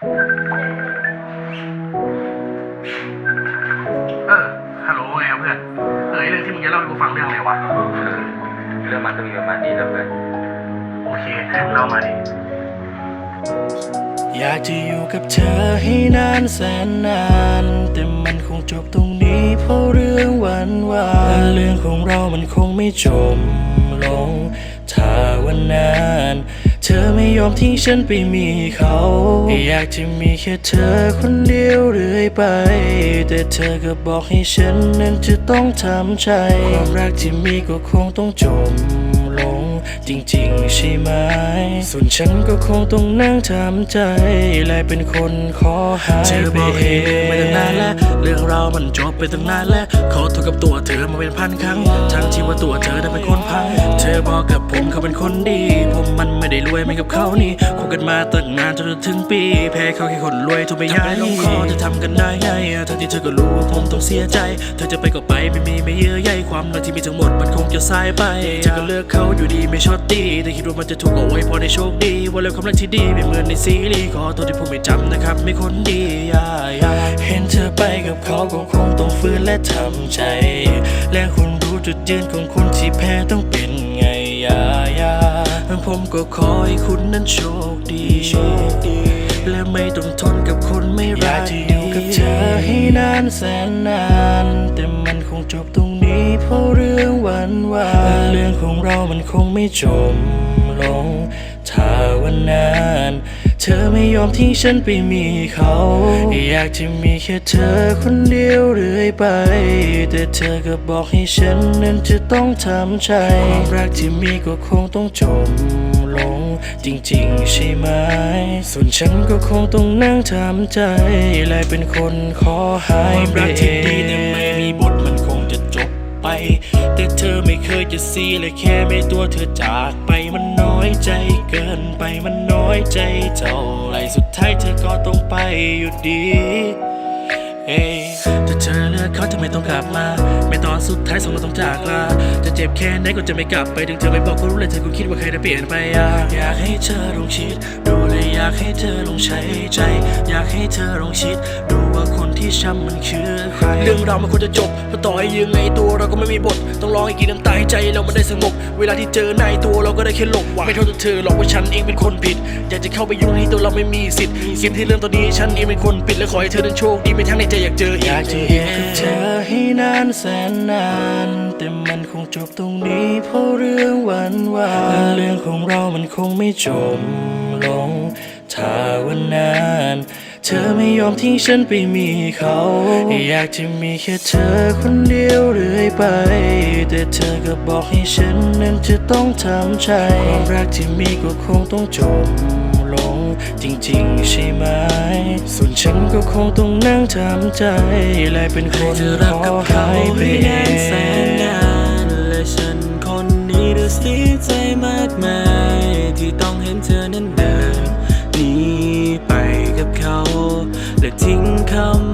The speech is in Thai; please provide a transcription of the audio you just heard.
เออฮัลโหลไงเพื่อนเออไอ้เรื่องที่มึงจะเล่าให้กูฟังเรื่องอะไรวะเออเรื่องมันก็มีประมาณนี้นะเพื่อนโอเคมึงเล่ามาดิ อยากจะอยู่กับเธอให้นานแสนนาน แต่มันคงจบตรงนี้เพราะเรื่องหวานหวานเรื่องของเรามันคงไม่จมลง ถ้าวันนั้นเธอไม่ยอมทิ้งฉันไปมีเขา อยากจะมีแค่เธอคนเดียวเรื่อยไป แต่เธอก็บอกให้ฉันนั้นจะต้องทำใจ ความรักที่มีก็คงต้องจมลงจริงๆใช่ไหม ส่วนฉันก็คงต้องนั่งทำใจและเป็นคนขอหายเธอบอกเองไปตั้งนานแล้วเรื่องเราวมันจบไปตั้งนานแล้วขอโทษกับตัวเธอมาเป็นพันครั้ง ทั้งที่ว่าตัวเธอนั้นเป็นคนพัง เธอบอกกับผมเขาเป็นคนดี ผมมันไม่ได้รวยเหมือนกับเขานี่คบกันมาตั้งนานจนถึงปี แพ้เขาแค่คนรวยทุกไม่ย้ายลงคอจะทำกันได้ไงทั้งที่เธอก็รู้ว่าผมต้องเสียใจ เธอจะไปก็ไปไม่มีไม่เยื่อใยความรักที่มีทั้งหมดมันคงจะสายไปเธอก็เลือกเขาอยู่ดีไม่ชอบตีแต่คิดว่ามันจะถูกเอาไว้พอได้โชคดีว่าแล้วความรักที่ดีไม่เหมือนในซีรีส์ขอโทษที่ผมไม่จำนะครับไม่คนดีย่าย่าเห็นเธอไปกับเขาก็คงต้องฟื้นและทำใจ และคุณรู้จุดยืนของคนที่แพ้ต้องเป็นไงย่าย่าผมก็ขอให้คุณนั้นโชคดีโชคดี และไม่ต้องทนกับคนไม่รักอยากจะอยู่กับเธอให้นานแสนนาน แต่มันคงจบตรงนี้เพราะเรื่องวานวานเรื่องของเรามันคงไม่จมลงถ้าวันนั้น เธอไม่ยอมทิ้งฉันไปมีเขา อยากจะมีแค่เธอคนเดียวเรื่อยไป แต่เธอก็บอกให้ฉันนั้นจะต้องทำใจความรักที่มีก็คงต้องจมลงจริงๆใช่ไหม ส่วนฉันก็คงต้องนั่งทำใจและเป็นคนขอหายไปเอง เธอไม่เคยจะซีเลยแค่ไม่ตัวเธอจากไปมันน้อยใจเกินไปมันน้อยใจเท่าไรสุดท้ายเธอก็ต้องไปอยู่ดีเอ้ถ้าเธอเลือกเขาทำไมต้องกลับมา ไม่ตอนสุดท้ายสองเราต้องจากลา จะเจ็บแค่ไหนก็จะไม่กลับไปถึงเธอไม่บอกก็รู้เลยเธอคงคิดว่าใครจะเปลี่ยนไปอะอยากให้เธอลองคิดดูเลย อยากให้เธอลองใช้ใจ อยากให้เธอลองคิด ดูว่าคนที่ช้ำมันคือใคร เรื่องราวมันควรจะจบเพราะต่อให้ยังไงตัวเราก็ไม่มีบท ต้องร้องให้กินน้ำตาให้ใจเรามันได้สงบ เวลาที่เจอนายตัวเราก็ได้แค่หลบหวังไม่โทษตัวเธอหรอกว่าฉันเองเป็นคนผิด อยากจะเข้าไปยุ่งให้ตัวเราไม่มีสิทธิ์เกมที่เรื่องตอนนี้ฉันเองเป็นคนปิดและขอให้เธอนั้นโชคดีไม่ทั้งในใจอยากเจออีอยากกจะอยู่กับเธอให้นานแสนนาน แต่มันคงจบตรงนี้เพราะเรื่องหวานหวานเรื่องของเรามันคงไม่จมลง ถ้าวันนั้นเธอไม่ยอมทิ้งฉันไปมีเขา อยากจะมีแค่เธอคนเดียวเรื่อยไป แต่เธอก็บอกให้ฉันนั้นจะต้องทำใจ ความรักที่มีก็คงต้องจมลงจริงๆใช่ไหม ส่วนฉันก็คงต้องนั่งทำใจและเป็นคนรักกับขอเขาหายไปเอนานแสนนางนและฉันคนนี้ด้เสียใจมากมาย ที่ต้องเห็นเธอนั้น ทิ้งคำ